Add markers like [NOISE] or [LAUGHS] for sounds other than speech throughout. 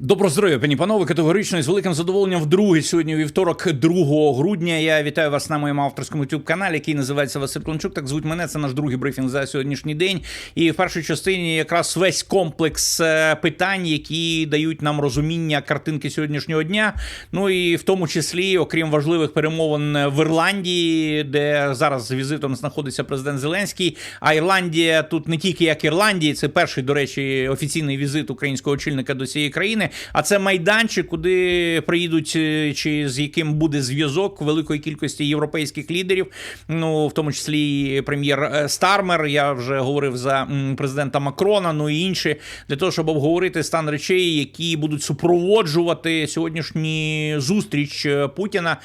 Добро здоров'я, пані панове, категорично і з великим задоволенням вдруге сьогодні вівторок, 2 грудня. Я вітаю вас на моєму авторському youtube каналі, який називається Василь Клончук. Так звуть мене. Це наш другий брифінг за сьогоднішній день. І в першій частині якраз весь комплекс е, питань, які дають нам розуміння картинки сьогоднішнього дня. Ну і в тому числі, окрім важливих перемовин в Ірландії, де зараз з візитом знаходиться президент Зеленський. А Ірландія тут не тільки як Ірландія, це перший, до речі, офіційний візит українського очільника до цієї країни. А це майданчик, куди приїдуть е, чи з яким буде зв'язок великої кількості європейських лідерів. Ну в тому числі прем'єр е, Стармер. Я вже говорив за президента Макрона, ну і інші для того, щоб обговорити стан речей, які будуть супроводжувати сьогоднішню зустріч е, Путіна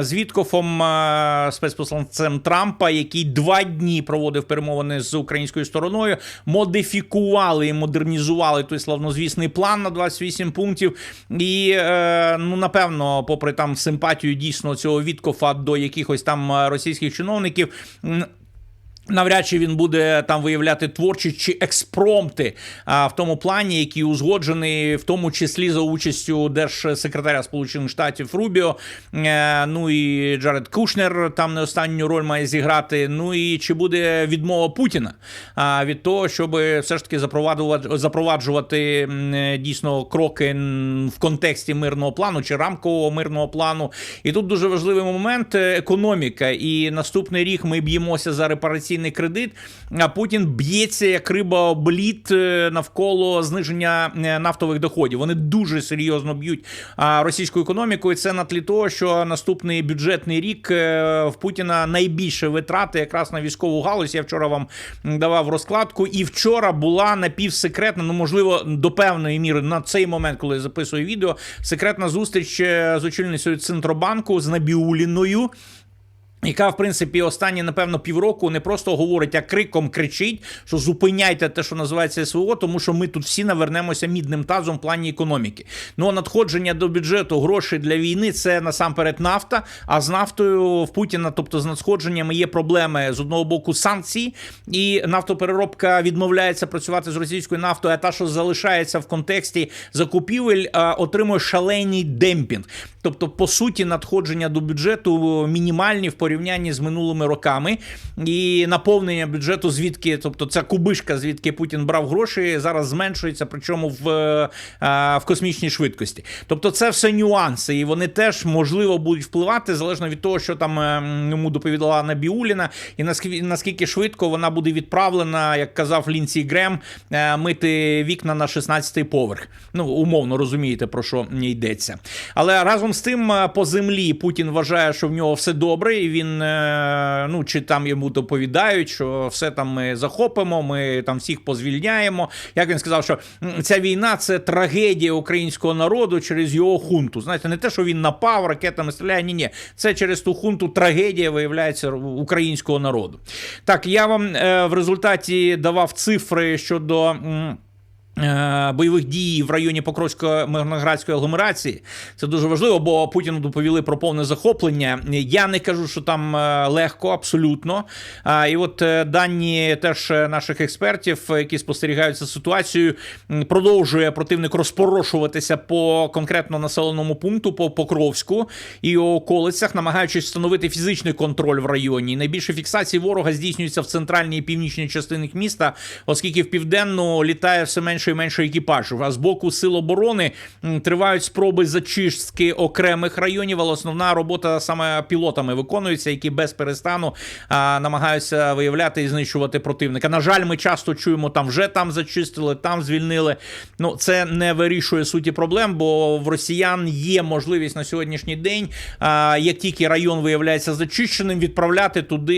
з Віткофом, спецпосланцем Трампа, який два дні проводив перемовини з українською стороною, модифікували і модернізували той славнозвісний план на 28 пунктів. І е, ну напевно, попри там симпатію дійсно цього Віткофа до якихось там е, російських чиновників. Навряд чи він буде там виявляти творчі чи експромти а, в тому плані, який узгоджений, в тому числі за участю держсекретаря Сполучених Штатів Рубіо. Е, ну і Джаред Кушнер там не останню роль має зіграти. Ну і чи буде відмова Путіна а, від того, щоб все ж таки запроваджувати, запроваджувати дійсно кроки в контексті мирного плану чи рамкового мирного плану. І тут дуже важливий момент е, економіка. І наступний рік ми б'ємося за репараційний кредит. А Путін б'ється як риба об лід е, навколо зниження е, нафтових доходів. Вони дуже серйозно б'ють російську економіку, і це на тлі того, що наступний бюджетний рік е, в Путіна найбільше витрати якраз на військову галузь. Я вчора вам давав розкладку, і вчора була напівсекретна, ну можливо, до певної міри на цей момент, коли я записую відео, секретна зустріч з очільницею Центробанку з Набіуліною. Яка, в принципі, останні, напевно, півроку не просто говорить, а криком кричить, що зупиняйте те, що називається СВО, тому що ми тут всі навернемося мідним тазом в плані економіки. Ну а надходження до бюджету грошей для війни це насамперед нафта. А з нафтою в Путіна, тобто з надходженнями, є проблеми з одного боку санкції, і нафтопереробка відмовляється працювати з російською нафтою. А та, що залишається в контексті закупівель, отримує шалений демпінг. Тобто, по суті, надходження до бюджету мінімальні в порівнянні з минулими роками, і наповнення бюджету, звідки, тобто ця кубишка, звідки Путін брав гроші, зараз зменшується, причому в, е, в космічній швидкості. Тобто, це все нюанси, і вони теж можливо будуть впливати залежно від того, що там е, йому доповідала Набіуліна, і наскільки, швидко вона буде відправлена, як казав Лінсі Грем, е, мити вікна на 16-й поверх. Ну умовно розумієте про що йдеться. Але разом з тим, е, по землі Путін вважає, що в нього все добре, і він е, ну чи там йому доповідають, що все там ми захопимо, ми там всіх позвільняємо. Як він сказав, що ця війна це трагедія українського народу через його хунту. Знаєте, не те, що він напав, ракетами стріляє. Ні, ні, це через ту хунту трагедія виявляється українського народу. Так, я вам е, в результаті давав цифри щодо. Е, Бойових дій в районі Покровської мирноградської агломерації це дуже важливо, бо Путіну доповіли про повне захоплення. Я не кажу, що там е, легко, абсолютно. І от е, дані теж наших експертів, які спостерігають за ситуацією, продовжує противник розпорошуватися по конкретно населеному пункту, по Покровську і околицях, намагаючись встановити фізичний контроль в районі. Найбільше фіксації ворога здійснюється в центральній і північній частинах міста, оскільки в південну літає все менше і менше екіпажів. А з боку сил оборони тривають спроби зачистки окремих районів, але основна робота саме пілотами виконується, які без перестану а, намагаються виявляти і знищувати противника. На жаль, ми часто чуємо, там вже там зачистили, там звільнили. Ну це не вирішує суті проблем, бо в росіян є можливість на сьогоднішній день, а, як тільки район виявляється зачищеним, відправляти туди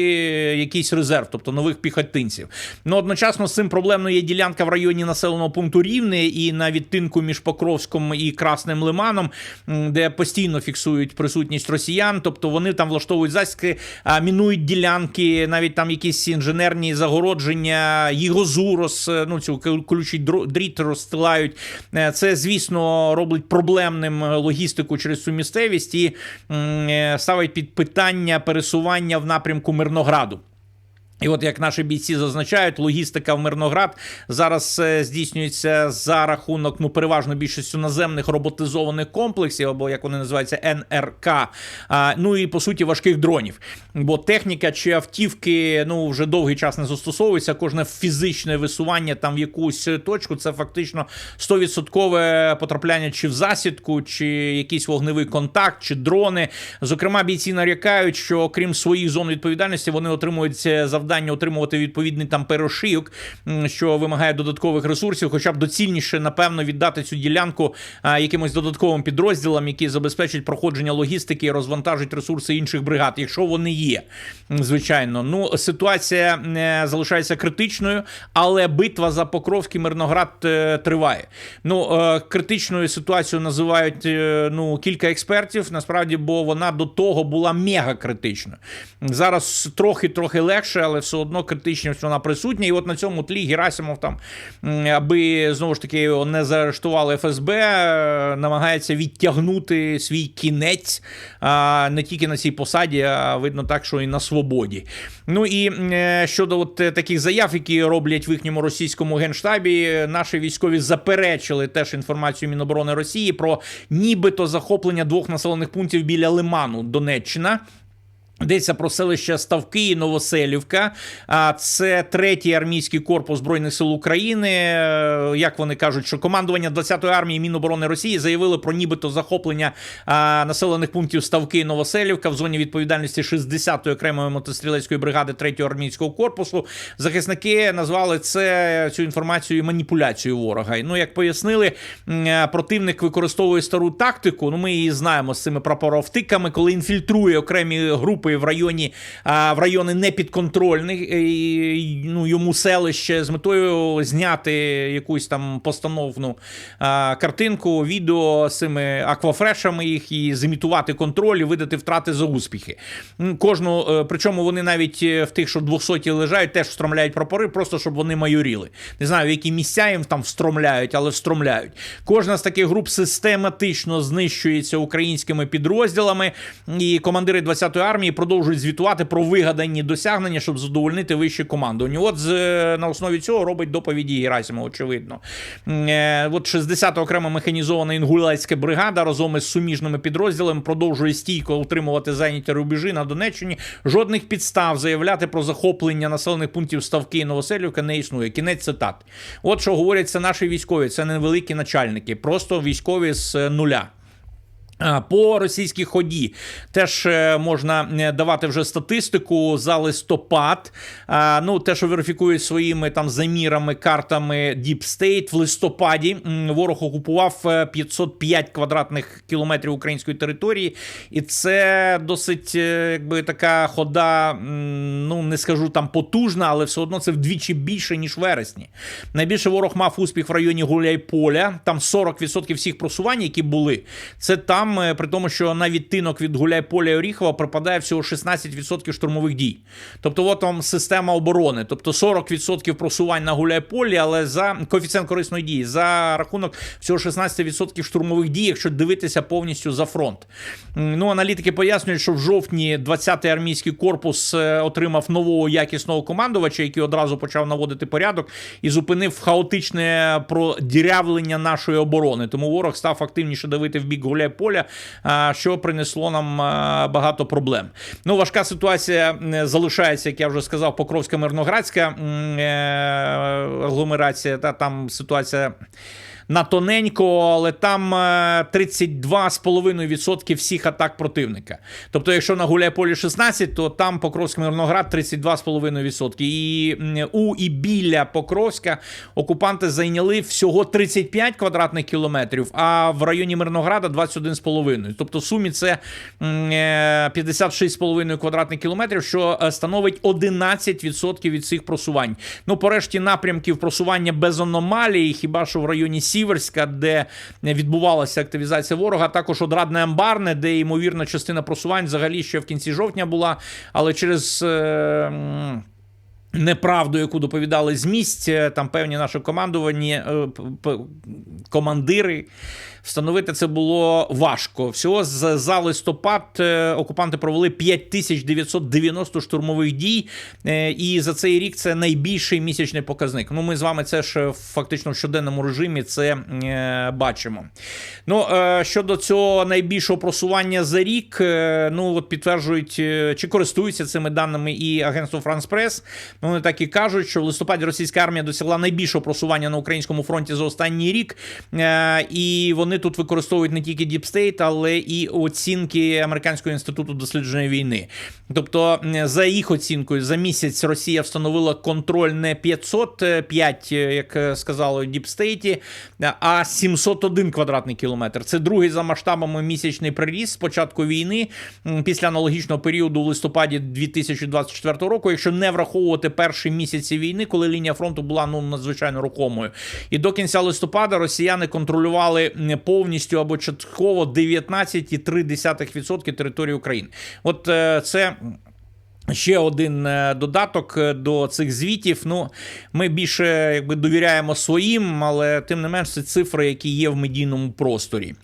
якийсь резерв, тобто нових піхотинців. Ну одночасно з цим проблемною є ділянка в районі населеного пункту Рівне і на відтинку між Покровськом і Красним Лиманом, де постійно фіксують присутність росіян, тобто вони там влаштовують засідки, мінують ділянки, навіть там якісь інженерні загородження, їгозу роз, ну цю колючий дріт розстилають. Е, Це, звісно, робить проблемним логістику через цю місцевість і е, ставить під питання пересування в напрямку Мирнограду. І от як наші бійці зазначають, логістика в Мирноград зараз е, здійснюється за рахунок ну переважно більшістю наземних роботизованих комплексів, або як вони називаються НРК. А, ну і по суті важких дронів. Бо техніка чи автівки ну вже довгий час не застосовується. Кожне фізичне висування там в якусь точку це фактично 100% потрапляння чи в засідку, чи якийсь вогневий контакт, чи дрони. Зокрема, бійці нарікають, що окрім своїх зон відповідальності, вони отримують е, завдання отримувати відповідний там перешийок, що вимагає додаткових ресурсів, хоча б доцільніше, напевно, віддати цю ділянку якимось додатковим підрозділам, які забезпечать проходження логістики і розвантажать ресурси інших бригад, якщо вони є. Звичайно, ну ситуація е, залишається критичною, але битва за Покровський Мирноград е, триває. Ну е, критичною ситуацію називають ну кілька експертів. Насправді, бо вона до того була мега критичною. Зараз трохи трохи легше, але все одно критичність вона присутня. І от на цьому тлі Герасимов там, аби знову ж таки не заарештували ФСБ, е, намагається відтягнути свій кінець не тільки на цій посаді, а видно так, що і на свободі. Ну і е, щодо от е, таких заяв, які роблять в їхньому російському генштабі, наші військові заперечили теж інформацію Міноборони Росії про нібито захоплення двох населених пунктів біля Лиману, Донеччина. Йдеться про селище Ставки і Новоселівка. А це третій армійський корпус збройних сил України. Е, Як вони кажуть, що командування 20-ї армії Міноборони Росії заявили про нібито захоплення а, населених пунктів Ставки і Новоселівка в зоні відповідальності 60-ї окремої мотострілецької бригади 3-го армійського корпусу. Захисники назвали це цю інформацію маніпуляцією ворога. Ну як пояснили, е, противник використовує стару тактику. Ну ми її знаємо з цими прапоровтиками, коли інфільтрує окремі групи в районі в райони непідконтрольних ну, йому селище з метою зняти якусь там постановну картинку, відео з цими аквафрешами їх і зімітувати контроль і видати втрати за успіхи. Кожну, е, причому вони навіть е, в тих, що 200 лежають, теж встромляють прапори, просто щоб вони майоріли. Не знаю, в які місця їм там встромляють, але встромляють. Кожна з таких груп систематично знищується українськими підрозділами, і командири 20-ї армії продовжують звітувати про вигадані досягнення, щоб задовольнити вище командування. От з, е, на основі цього робить доповіді Герасимова, очевидно. Е, От 60-та окрема механізована інгулецька бригада разом із суміжними підрозділами продовжує стійко утримувати зайняті рубежі на Донеччині. Жодних підстав заявляти про захоплення населених пунктів Ставки і Новоселівка не існує. Кінець цитат. От що говорять це наші військові, це не великі начальники, просто військові з е, нуля. По російській ході теж е, можна е, давати вже статистику за листопад. Ну, те, що верифікують своїми там замірами, картами Deep State, в листопаді ворог окупував е, 505 квадратних кілометрів української території, і це досить е, якби така хода, ну не скажу там потужна, але все одно це вдвічі більше ніж вересні. Найбільше ворог мав успіх в районі Гуляйполя. Там 40% всіх просувань, які були, це там, е, при тому, що на відтинок від Гуляйполя і Оріхова припадає всього 16% штурмових дій. Тобто, от там система оборони. Тобто 40% просувань на Гуляйполі, але за коефіцієнт корисної дії за рахунок всього 16% штурмових дій, якщо дивитися повністю за фронт. Ну, аналітики пояснюють, що в жовтні 20-й армійський корпус е, отримав нового якісного командувача, який одразу почав наводити порядок і зупинив хаотичне продірявлення нашої оборони. Тому ворог став активніше давити в бік Гуляйполя, а, що принесло нам багато проблем. Ну, важка ситуація залишається, як я вже сказав, Покровська Мирноградська е, агломерація. Та там ситуація. На тоненько, але там е, 32,5% всіх атак противника. Тобто, якщо на Гуляйполі 16, то там Покровський Мирноград 32,5%. І у і біля Покровська окупанти зайняли всього 35 квадратних кілометрів, а в районі Мирнограда 21,5. Тобто, в сумі це м, е, 56,5 квадратних кілометрів, що е, становить 11% від цих просувань. Ну, по решті напрямків просування без аномалій, хіба що в районі Сіверська, де відбувалася активізація ворога, також одрадне амбарне, де ймовірна частина просувань взагалі ще в кінці жовтня була, але через. е, Неправду, яку доповідали з місць, е, там певні наші командувані е, командири. Встановити це було важко. Всього з- за листопад е, окупанти провели 5990 штурмових дій, е, і за цей рік це найбільший місячний показник. Ну, ми з вами це ж е, фактично в щоденному режимі це бачимо. Ну, щодо цього найбільшого просування за рік, ну от підтверджують чи користуються цими даними і агентство Press. Ну, Вони так і кажуть, що в листопаді російська армія досягла найбільшого просування на українському фронті за останній рік. І вони тут використовують не тільки State, але і оцінки Американського інституту дослідження війни. Тобто, за їх оцінкою, за місяць Росія встановила контроль не 505, е, як е, сказали State, е, а 701 квадратний кілометр. Це другий за масштабами місячний приріст з початку війни після аналогічного періоду в листопаді 2024 року, якщо не враховувати перші місяці війни, коли лінія фронту була ну надзвичайно рухомою. І до кінця листопада росіяни контролювали повністю або частково 19,3% території України. От е, це. Ще один е, додаток е, до цих звітів. Ну, ми більше якби довіряємо своїм, але тим не менш це цифри, які є в медійному просторі.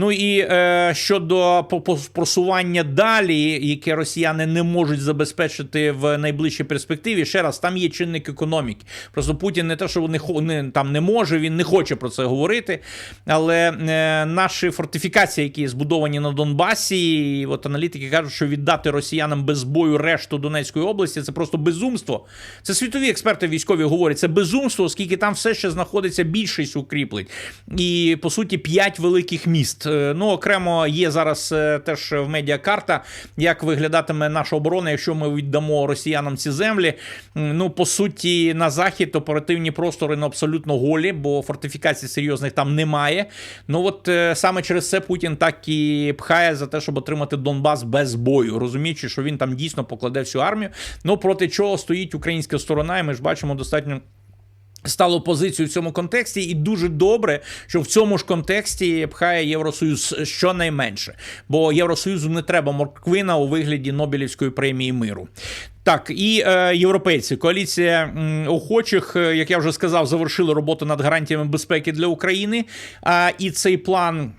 Ну і е, щодо просування далі, яке росіяни не можуть забезпечити в найближчій перспективі, ще раз там є чинник економіки. Просто Путін не те, що вони не, там не може, він не хоче про це говорити. Але е, наші фортифікації, які збудовані на Донбасі, і от аналітики кажуть, що віддати росіянам без бою решту Донецької області це просто безумство. Це світові експерти військові говорять, це безумство, оскільки там все ще знаходиться більшість укріплень. І по суті п'ять великих міст. Е, Ну окремо є зараз е, теж в медіа карта, як виглядатиме наша оборона, якщо ми віддамо росіянам ці землі. Ну по суті, на захід оперативні простори ну, абсолютно голі, бо фортифікацій серйозних там немає. Ну от е, саме через це Путін так і пхає за те, щоб отримати Донбас без бою, розуміючи, що він там дійсно покладе всю армію. Ну проти чого стоїть українська сторона, і ми ж бачимо достатньо. Стало позицію в цьому контексті, і дуже добре, що в цьому ж контексті пхає Євросоюз щонайменше, бо Євросоюзу не треба морквина у вигляді Нобелівської премії миру. Так, і е, європейці, коаліція м, охочих, е, як я вже сказав, завершили роботу над гарантіями безпеки для України. А і цей план.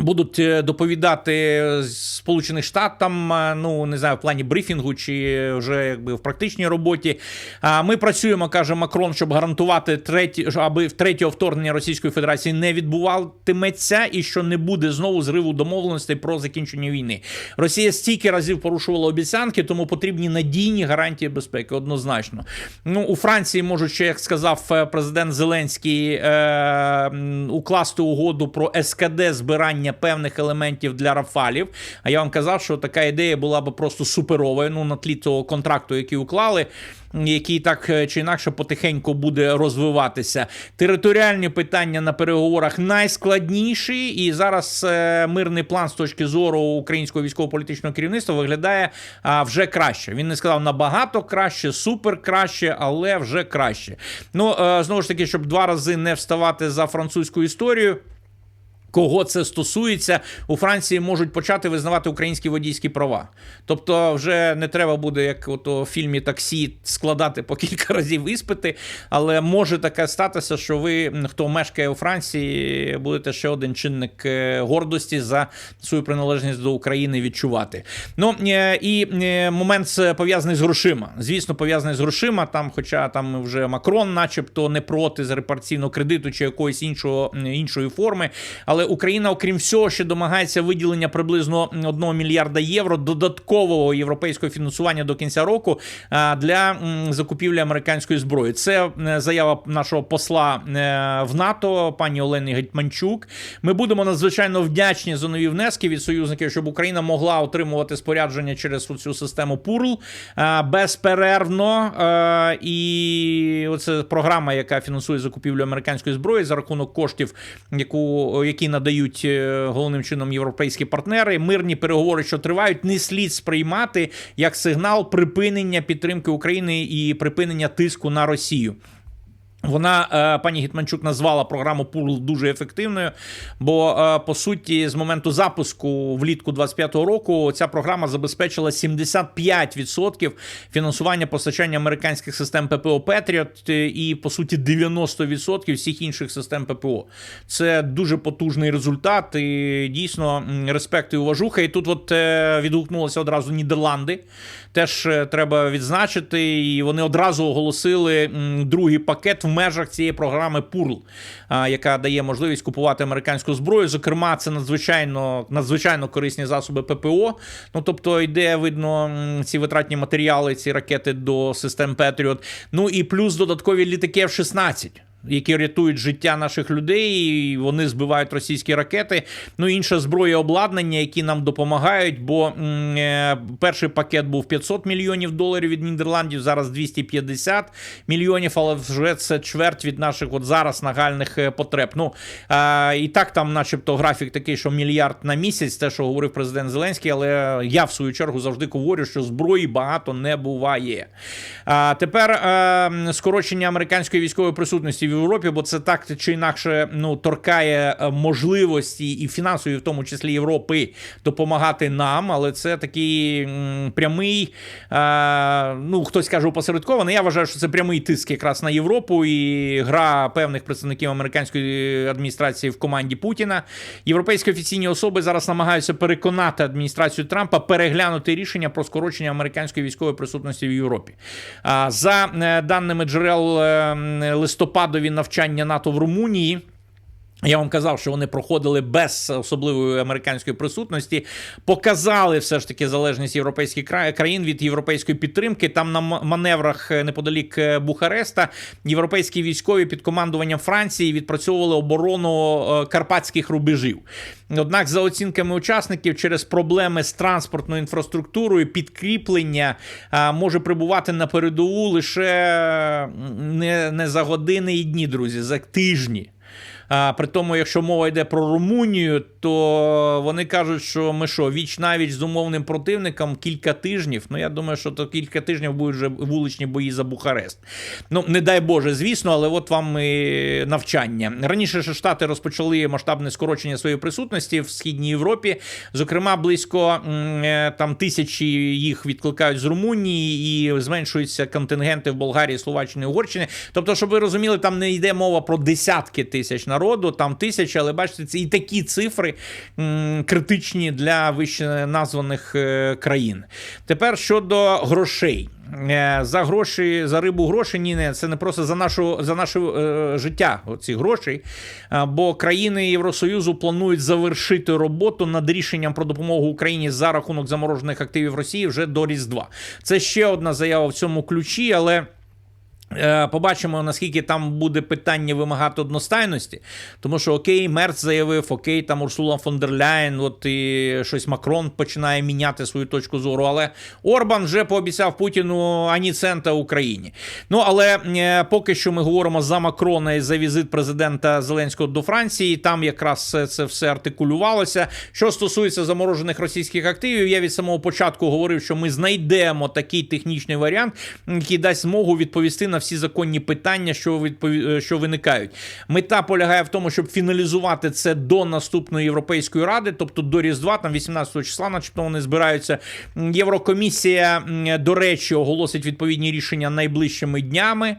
Будуть е, доповідати Сполучених Штат там, е, ну не знаю, в плані брифінгу чи вже якби в практичній роботі. А ми працюємо, каже Макрон, щоб гарантувати треті, аби третього вторгнення Російської Федерації не відбуватиметься і що не буде знову зриву домовленостей про закінчення війни. Росія стільки разів порушувала обіцянки, тому потрібні надійні гарантії безпеки. Однозначно. Ну у Франції можуть ще, як сказав е, президент Зеленський, е, укласти угоду про СКД збирання певних елементів для Рафалів. А я вам казав, що така ідея була б просто суперовою. Ну на тлі того контракту, який уклали. Який так е, чи інакше потихеньку буде розвиватися. Територіальні питання на переговорах найскладніші, і зараз е, мирний план з точки зору українського військово-політичного керівництва виглядає вже краще. Він не сказав набагато краще, супер краще, але вже краще. Ну е, знову ж таки, щоб два рази не вставати за французьку історію. Кого це стосується, у Франції можуть почати визнавати українські водійські права. Тобто, вже не треба буде, як ото в фільмі таксі, складати по кілька [LAUGHS] разів іспити, але може таке статися, що ви, хто мешкає у Франції, будете ще один чинник е, гордості за свою приналежність до України відчувати. Ну е, і е, момент пов'язаний з грошима. Звісно, пов'язаний з грошима. Там, хоча там вже Макрон, начебто, не проти з репарційного кредиту чи якоїсь іншого іншої форми. Але Україна, окрім всього, ще домагається виділення приблизно 1 мільярда євро додаткового європейського фінансування до кінця року для закупівлі американської зброї. Це е, заява нашого посла е, в НАТО, пані Олени Гетьманчук. Ми будемо надзвичайно вдячні за нові внески від союзників, щоб Україна могла отримувати спорядження через цю систему ПУРЛ е, безперервно. Е, І оце програма, яка фінансує закупівлю американської зброї за рахунок коштів, яку які надають е, головним чином європейські партнери. Мирні переговори, що тривають, не слід сприймати як сигнал припинення підтримки України і припинення тиску на Росію. Вона е, пані Гітманчук назвала програму Пурл дуже ефективною. Бо е, по суті, з моменту запуску влітку 25-го року ця програма забезпечила 75% фінансування постачання американських систем ППО Петріот і по суті 90% всіх інших систем ППО. Це дуже потужний результат. І дійсно респект і уважуха. І тут от е, відгукнулися одразу Нідерланди. Теж треба відзначити, і вони одразу оголосили другий пакет в межах цієї програми Пурл, яка дає можливість купувати американську зброю. Зокрема, це надзвичайно надзвичайно корисні засоби ППО. Ну тобто, йде видно ці витратні матеріали, ці ракети до систем Петріот. Ну і плюс додаткові літаки F-16 які рятують життя наших людей, і вони збивають російські ракети. Ну інша зброя обладнання, які нам допомагають. Бо е, перший пакет був 500 мільйонів доларів від Нідерландів, зараз 250 мільйонів, але вже це чверть від наших от зараз нагальних е, потреб. Ну і так там, начебто, графік такий, що мільярд на місяць, те, що говорив президент Зеленський, але я в свою чергу завжди говорю, що зброї багато не буває. А тепер е, скорочення американської військової присутності в Європі, бо це так чи інакше ну, торкає е, можливості і фінансові, в тому числі Європи, допомагати нам. Але це такий прямий, е, ну хтось каже опосередкований. Я вважаю, що це прямий тиск якраз на Європу і гра певних представників американської адміністрації в команді Путіна. Європейські офіційні особи зараз намагаються переконати адміністрацію Трампа переглянути рішення про скорочення американської військової присутності в Європі. За е, даними джерел е, листопадові навчання НАТО в Румунії. Я вам казав, що вони проходили без особливої американської присутності, показали все ж таки залежність європейських кра- країн від європейської підтримки. Там на маневрах е, неподалік е, Бухареста європейські військові під командуванням Франції відпрацьовували оборону е, карпатських рубежів. Однак, за оцінками учасників, через проблеми з транспортною інфраструктурою, підкріплення може прибувати на передову лише не за години і дні, друзі, за тижні. А, при тому, якщо мова йде про Румунію, то вони кажуть, що ми що, віч навіч з умовним противником кілька тижнів. Ну я думаю, що то кілька тижнів будуть вже вуличні бої за Бухарест. Ну не дай Боже, звісно, але от вам і навчання. Раніше ж Штати розпочали масштабне скорочення своєї присутності в східній Європі. Зокрема, близько е, там тисячі їх відкликають з Румунії і зменшуються контингенти в Болгарії, Словаччині, Угорщині. Тобто, щоб ви розуміли, там не йде мова про десятки тисяч народу, там тисячі, але бачите, це і такі цифри м, критичні для вище названих е, країн. Тепер щодо грошей. Е, За гроші, за рибу гроші, ні, не, це не просто за нашу за наше е, життя. Оці гроші. Е, бо країни Євросоюзу планують завершити роботу над рішенням про допомогу Україні за рахунок заморожених активів Росії вже до Різдва. Це ще одна заява в цьому ключі, але. Е, Побачимо, наскільки там буде питання вимагати одностайності, тому що окей, Мерц заявив, окей, там Урсула фон дер Ляєн, от і щось Макрон починає міняти свою точку зору. Але Орбан вже пообіцяв Путіну ані цента Україні. Ну але е, поки що ми говоримо за Макрона і за візит президента Зеленського до Франції. Там якраз це все артикулювалося. Що стосується заморожених російських активів, я від самого початку говорив, що ми знайдемо такий технічний варіант, який дасть змогу відповісти на всі законні питання, що відпові... що виникають. Мета полягає в тому, щоб фіналізувати це до наступної європейської ради, тобто до Різдва, там 18 числа, начебто вони збираються. Єврокомісія, до речі, оголосить відповідні рішення найближчими днями.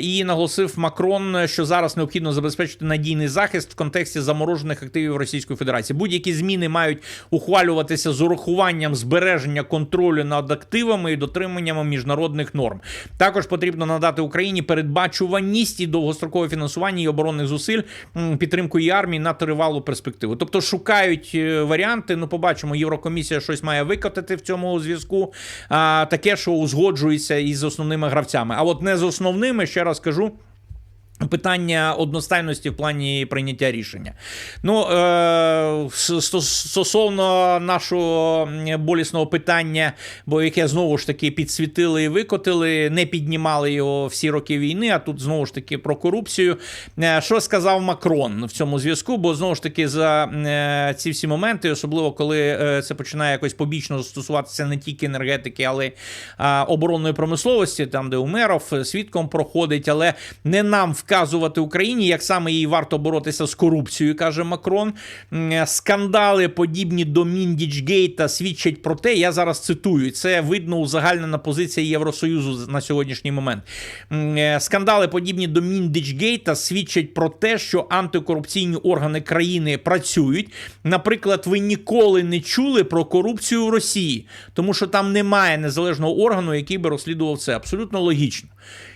І наголосив Макрон, що зараз необхідно забезпечити надійний захист в контексті заморожених активів Російської Федерації. Будь-які зміни мають ухвалюватися з урахуванням збереження контролю над активами і дотриманням міжнародних норм. Також потрібно надати Україні передбачуваність і довгострокове фінансування і оборонних зусиль, підтримкою армії на тривалу перспективу. Тобто шукають е, варіанти. Ну, побачимо, Єврокомісія щось має викотати в цьому зв'язку. А, таке, що узгоджується із основними гравцями. А от не з основними, ще раз кажу. Питання одностайності в плані прийняття рішення. Ну, е, стосовно нашого болісного питання, бо яке знову ж таки підсвітили і викотили, не піднімали його всі роки війни, а тут знову ж таки про корупцію. Е, Що сказав Макрон в цьому зв'язку? Бо знову ж таки за е, ці всі моменти, особливо коли е, це починає якось побічно стосуватися не тільки енергетики, але оборонної промисловості, там де Умеров свідком проходить, але не нам вказувати Україні, як саме їй варто боротися з корупцією, каже Макрон. Скандали, подібні до Міндічгейта, свідчать про те. Я зараз цитую. Це видно узагальнена позиція Євросоюзу на сьогоднішній момент. Е, Скандали, подібні до Міндічгейта, свідчать про те, що антикорупційні органи країни працюють. Наприклад, ви ніколи не чули про корупцію в Росії, тому що там немає незалежного органу, який би розслідував це. Абсолютно логічно.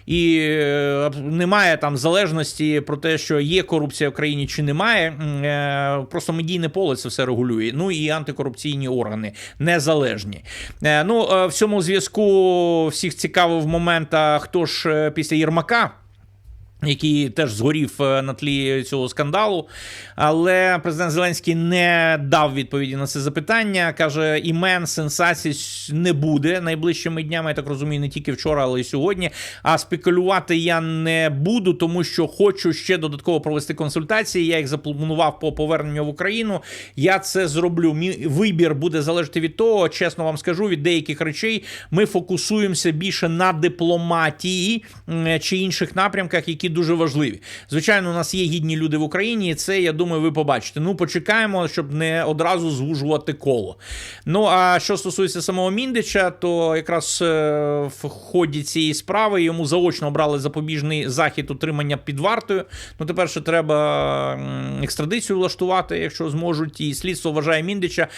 І е, немає там залежності про те, що є корупція в країні чи немає. Е, Просто медійне поле це все регулює. Ну і антикорупційні органи незалежні. Е, Ну в цьому зв'язку всіх цікавив момент, а хто ж після Єрмака. Який теж згорів е, на тлі цього скандалу, але президент Зеленський не дав відповіді на це запитання. каже, імен сенсацій не буде найближчими днями. Я так розумію, не тільки вчора, але й сьогодні. А спекулювати я не буду, тому що хочу ще додатково провести консультації. Я їх запланував по поверненню в Україну. Я це зроблю. Мій вибір буде залежати від того, чесно вам скажу, від деяких речей ми фокусуємося більше на дипломатії чи інших напрямках, які дуже важливі. Звичайно, у нас є гідні люди в Україні, і це я думаю, ви побачите. Ну, почекаємо, щоб не одразу звужувати коло. Ну а що стосується самого Міндича, то якраз е, в ході цієї справи йому заочно обрали запобіжний захід утримання під вартою. Ну, тепер ще треба екстрадицію влаштувати, якщо зможуть. І слідство вважає Міндича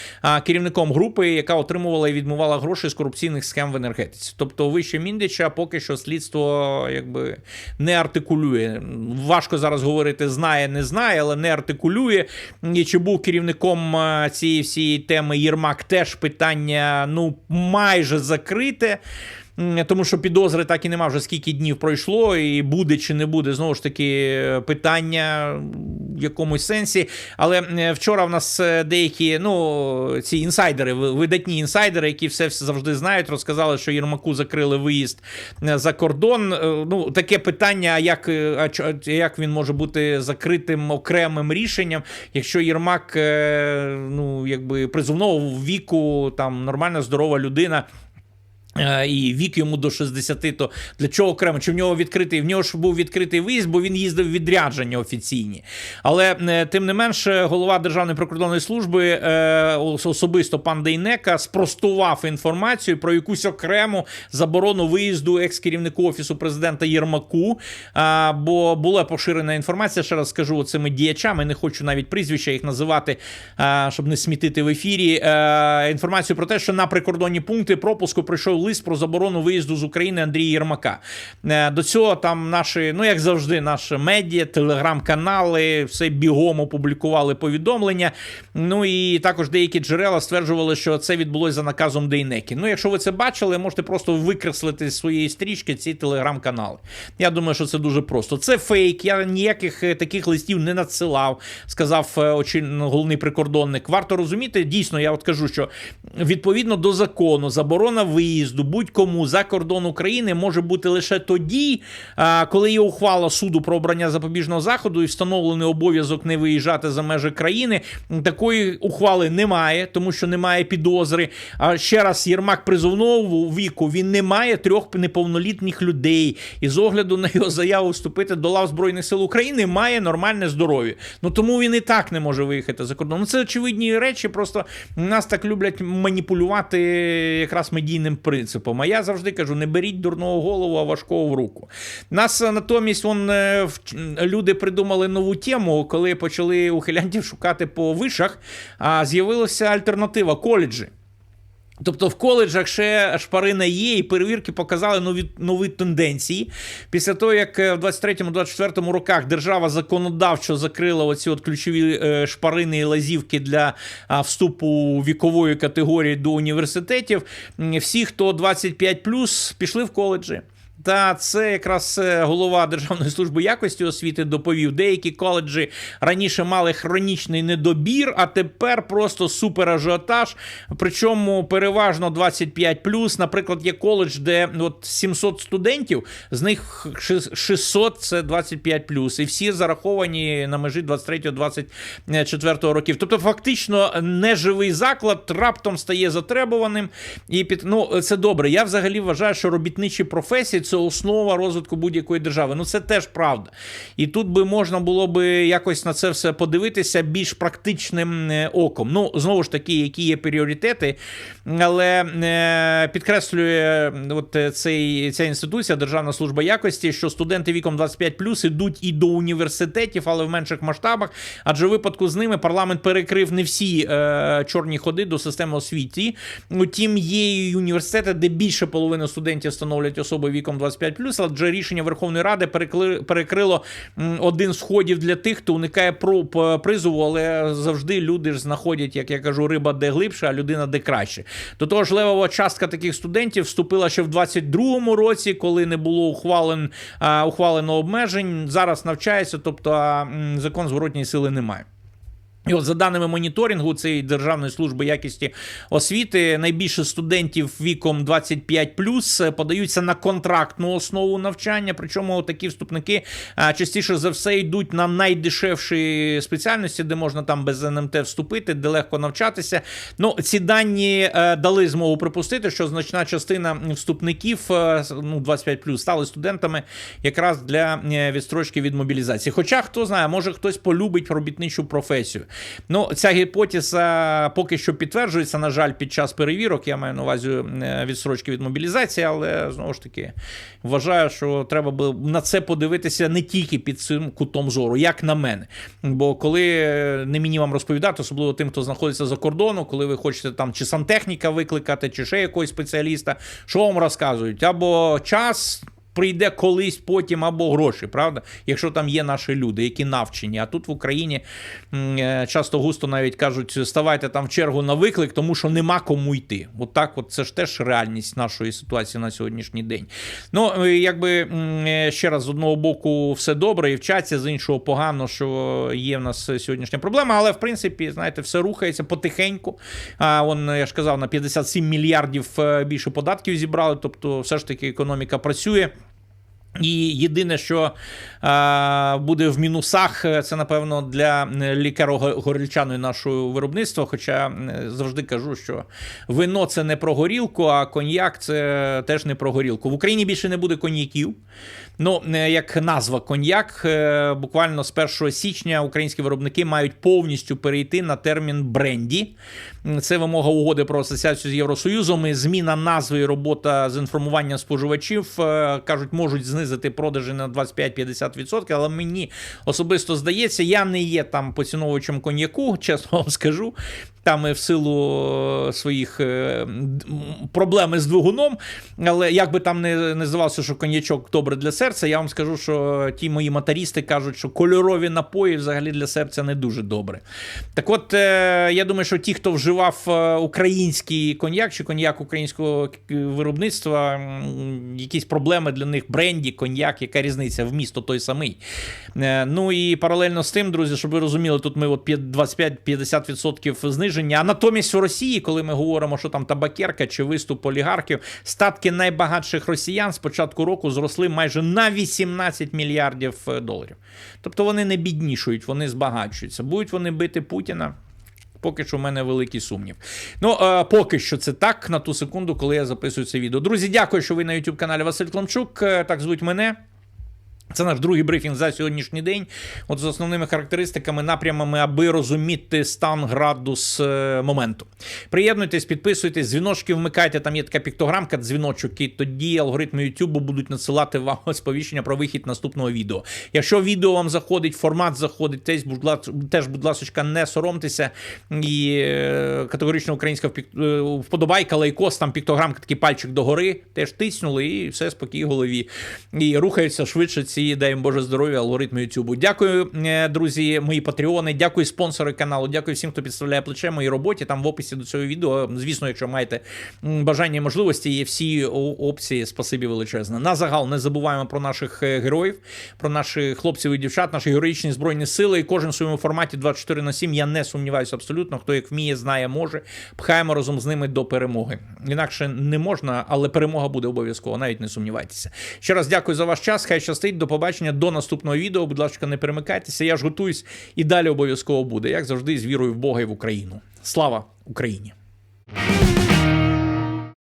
керівником групи, яка отримувала і відмивала гроші з корупційних схем в енергетиці. Тобто, вище Міндича поки що слідство якби не артикулює. Важко зараз говорити, знає, не знає, але не артикулює. І чи був керівником е, цієї всієї теми Єрмак, теж питання ну майже закрите. Тому що підозри так і нема вже скільки днів пройшло, і буде чи не буде знову ж таки питання в якомусь сенсі. Але вчора в нас е, деякі ну ці інсайдери, видатні інсайдери, які все завжди знають, розказали, що Єрмаку закрили виїзд е, за кордон. Е, Ну таке питання: як, як він може бути закритим окремим рішенням, якщо Єрмак ну якби призовного віку, там нормальна здорова людина. Е, І вік йому до 60, то для чого окремо? Чи в нього відкритий? В нього ж був відкритий виїзд, бо він їздив в відрядження офіційні. Але е, тим не менше, голова Державної прикордонної служби е, особисто пан Дейнека спростував інформацію про якусь окрему заборону виїзду екс-керівнику офісу президента Єрмаку. Бо була поширена інформація. Ще раз скажу цими діячами. Не хочу навіть прізвища їх називати, щоб не смітити в ефірі. Інформацію про те, що на прикордонні пункти пропуску прийшов лист про заборону виїзду з України Андрія Єрмака. Е, До цього там наші, ну як завжди, наші медіа, телеграм-канали, все бігом опублікували повідомлення. Ну і також деякі джерела стверджували, що це відбулося за наказом Дейнекі. Ну, якщо ви це бачили, можете просто викреслити з своєї стрічки ці телеграм-канали. Я думаю, що це дуже просто. Це фейк. Я ніяких е, таких листів не надсилав, сказав е, очільний головний прикордонник. Варто розуміти, дійсно, я от кажу, що відповідно до закону заборона виїзду будь-кому за кордон України може бути лише тоді, коли є ухвала суду про обрання запобіжного заходу і встановлений обов'язок не виїжджати за межі країни. Такої ухвали немає, тому що немає підозри. А ще раз, Єрмак призовного віку він не має трьох неповнолітніх людей. І з огляду на його заяву вступити до лав Збройних сил України має нормальне здоров'я. Ну тому він і так не може виїхати за кордон. Ну це очевидні речі. Просто нас так люблять маніпулювати якраз медійним принципом. А я завжди кажу: не беріть дурного голову, а важкого в руку. Нас е, натомість вон, е, люди придумали нову тему, коли почали ухилянтів шукати по вишах, а з'явилася альтернатива коледжі. Тобто в коледжах ще шпарина є, і перевірки показали нові нові тенденції. Після того, як е, в 23-24 роках держава законодавчо закрила оці от ключові е, шпарини і лазівки для вступу вікової категорії до університетів, всі, хто 25 пішли в коледжі. Та це якраз е, голова Державної служби якості освіти доповів. Деякі коледжі раніше мали хронічний недобір, а тепер просто супер ажіотаж. Причому переважно 25+. Наприклад, є коледж, де от 700 студентів, з них 600 – це 25+. І всі зараховані на межі 23-24 років. Тобто, фактично, неживий заклад раптом стає затребуваним. І під ну це добре. Я взагалі вважаю, що робітничі професії це основа розвитку будь-якої держави. Ну це теж правда. І тут би можна було би якось на це все подивитися більш практичним е, оком. Ну знову ж таки, які є пріоритети, але е, підкреслює от е, цей ця інституція, Державна служба якості, що студенти віком 25 ідуть і до університетів, але в менших масштабах. Адже в випадку з ними парламент перекрив не всі е, чорні ходи до системи освіти. Утім, є і університети, де більше половини студентів становлять особи віком 25 адже рішення Верховної Ради перекрило один з ходів для тих, хто уникає призову, але завжди люди ж знаходять, як я кажу, риба де глибше, а людина де краще. До того ж, левова частка таких студентів вступила ще в 22-му році, коли не було ухвален, ухвалено обмежень. Зараз навчається, тобто закон зворотньої сили немає. І от за даними моніторингу цієї Державної служби якості освіти, найбільше студентів віком 25 подаються на контрактну основу навчання. Причому такі вступники частіше за все йдуть на найдешевші спеціальності, де можна там без НМТ вступити, де легко навчатися. Ну, ці дані е, дали змогу припустити, що значна частина вступників е, ну, 25 стали студентами якраз для е, відстрочки від мобілізації. Хоча хто знає, може хтось полюбить робітничу професію. Ну, ця гіпотеза поки що підтверджується, на жаль, під час перевірок. Я маю на увазі е, відстрочки від мобілізації, але знову ж таки вважаю, що треба би на це подивитися не тільки під цим кутом зору, як на мене. Бо коли е, не мені вам розповідати, особливо тим, хто знаходиться за кордону, коли ви хочете там чи сантехніка викликати, чи ще якогось спеціаліста, що вам розказують? Або час прийде колись потім або гроші, правда? Якщо там є наші люди, які навчені. А тут в Україні е, часто густо навіть кажуть, ставайте там в чергу на виклик, тому що нема кому йти. От так, от це ж теж реальність нашої ситуації на сьогоднішній день. Ну, е, якби е, ще раз з одного боку все добре і вчаться, з іншого погано, що є в нас сьогоднішня проблема, але в принципі, знаєте, все рухається потихеньку. А он, я ж казав, на 57 мільярдів більше податків зібрали, тобто все ж таки економіка працює. І єдине, що е, буде в мінусах, е, це напевно для лікаро-горільчаної нашого виробництва. Хоча е, завжди кажу, що вино це не про горілку, а коньяк це теж не про горілку. В Україні більше не буде коньяків. Ну, е, як назва коньяк, е, буквально з 1 січня українські виробники мають повністю перейти на термін бренді. Це вимога угоди про асоціацію з Євросоюзом. І зміна назви і робота з інформуванням споживачів е, кажуть, можуть знизити продажі на 25-50%. Але мені особисто здається, я не є там поціновувачем коньяку, [LAUGHS] чесно вам скажу. Там в силу своїх е, д- м, проблем з двигуном. Але як би там не, здавалося, що коньячок добре для серця, я вам скажу, що ті мої моторісти кажуть, що кольорові напої взагалі для серця не дуже добре. Так от, е, я думаю, що ті, хто вживав е, український коньяк чи коньяк українського виробництва, якісь проблеми для них, бренді, коньяк, яка різниця в місто той самий. Е, Ну і паралельно з тим, друзі, щоб ви розуміли, тут ми от 25-50% зниження. А натомість у Росії, коли ми говоримо, що там табакерка чи виступ олігархів, статки найбагатших росіян з початку року зросли майже на 18 мільярдів е, доларів. Тобто вони не біднішують, вони збагачуються. Будуть вони бити Путіна. Поки що в мене великий сумнів. Ну, е, поки що це так, на ту секунду, коли я записую це відео. Друзі, дякую, що ви на YouTube каналі Василь Кламчук. Е, Так звуть мене. Це наш другий брифінг за сьогоднішній день. От з основними характеристиками, напрямами, аби розуміти стан градус е, моменту. Приєднуйтесь, підписуйтесь, дзвіночки вмикайте. Там є така піктограмка, дзвіночок, і тоді алгоритми YouTube будуть надсилати вам [LAUGHS] сповіщення про вихід наступного відео. Якщо відео вам заходить, формат заходить, теж, будь ласка, теж, будь ласка, не соромтеся. І е, категорично українська е, вподобайка, лайкос, там піктограмка, такий пальчик догори, теж тиснули, і все спокій голові. І рухаються швидше всі дай Боже здоров'я, алгоритми Ютубу. Дякую, е, друзі, мої патреони. Дякую спонсори каналу. Дякую всім, хто підставляє плече моїй роботі. Там в описі до цього відео. Звісно, якщо маєте бажання і можливості, є всі опції. Спасибі величезне. На загал не забуваємо про наших е, героїв, про наших хлопців і дівчат, наші героїчні збройні сили. І кожен в своєму форматі 24 на 7. Я не сумніваюся абсолютно. Хто як вміє, знає, може. Пхаємо разом з ними до перемоги. Інакше не можна, але перемога буде обов'язково. Навіть не сумнівайтеся. Ще раз дякую за ваш час. Хай щастить. До побачення до наступного відео. Будь ласка, не перемикайтеся. Я ж готуюсь і далі обов'язково буде. Як завжди, з вірою в Бога і в Україну. Слава Україні!